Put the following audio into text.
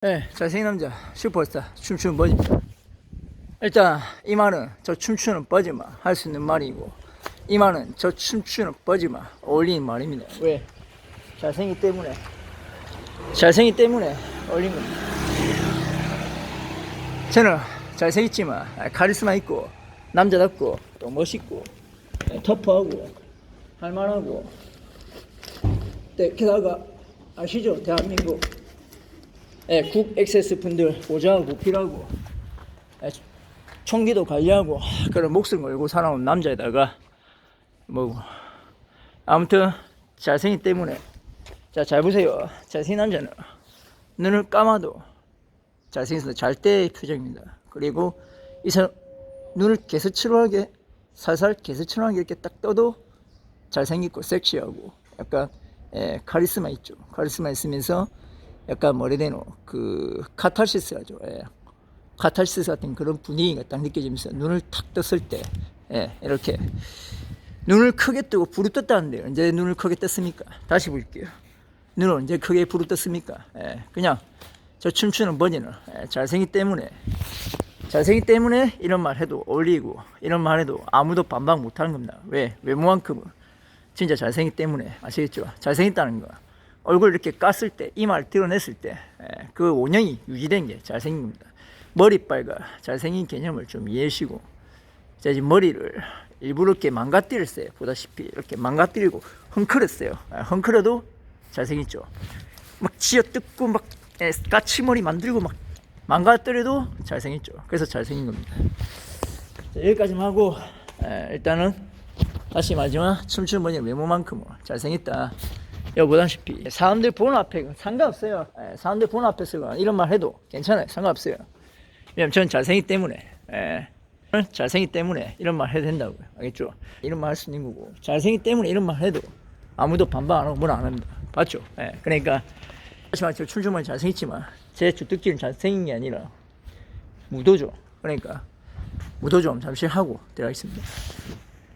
네, 잘생긴 남자 슈퍼스타 춤추는 버즈입니다. 일단 이 말은 저 춤추는 버즈만 할 수 있는 말이고 이 말은 저 춤추는 버즈만 어울리는 말입니다. 왜? 잘생기 때문에 잘생기 때문에 겁니다. 저는 잘생겼지만 카리스마 있고 남자답고 또 멋있고 터프하고 할만하고 네, 게다가 아시죠? 대한민국 예, 국 액세스 분들 보장하고 보필하고 예, 총기도 관리하고 그런 목숨 걸고 살아온 남자에다가 뭐 아무튼 잘생기 때문에 자 잘 보세요. 잘생긴 남자는 눈을 감아도 잘생겨서 잘 때의 표정입니다. 그리고 이 사람 눈을 개수치로하게 살살 개수치로하게 이렇게 딱 떠도 잘생기고 섹시하고 약간 예, 카리스마 있죠. 카리스마 있으면서 약간 뭐라 해야 되노? 그 카탈시스 하죠. 예. 카탈시스 같은 그런 분위기가 딱 느껴지면서 눈을 탁 떴을 때 예, 이렇게 눈을 크게 뜨고 부르 떴다는데 언제 눈을 크게 떴습니까? 다시 볼게요. 눈을 언제 크게 부르 떴습니까? 예, 그냥 저 춤추는 버지는 예, 잘생기 때문에 잘생기 때문에 이런 말 해도 어울리고 이런 말 해도 아무도 반박 못하는 겁니다. 왜? 외모만큼은. 진짜 잘생기 때문에. 아시겠죠? 잘생겼다는 거 얼굴 이렇게 깠을 때 이마를 드러냈을 때 그 원형이 유지된 게 잘생긴 겁니다. 머리빨과 잘생긴 개념을 좀 이해하시고 제가 지금 머리를 일부러 이렇게 망가뜨렸어요. 보다시피 이렇게 망가뜨리고 헝클었어요. 아, 헝클어도 잘생겼죠. 막 쥐어뜯고 막 예, 까치머리 만들고 막 망가뜨려도 잘생겼죠. 그래서 잘생긴 겁니다. 자, 여기까지만 하고 에, 일단은 다시 마지막 춤추는 분이 외모만큼은 잘생겼다. 여기 보다시피 사람들 보는 앞에 상관없어요. 예, 사람들 보는 앞에서 이런 말 해도 괜찮아요. 상관없어요. 왜냐면 저는 잘생기 때문에 예, 잘생기 때문에 이런 말 해도 된다고요. 알겠죠? 이런 말 할 수 있는 거고 잘생기 때문에 이런 말 해도 아무도 반박 안 하고 뭐라 안 합니다. 맞죠? 예, 그러니까 하지만 저 춤추면 잘생겼지만 제 주특기는 잘생긴 게 아니라 무도죠. 그러니까 무도 좀 잠시 하고 들어가겠습니다.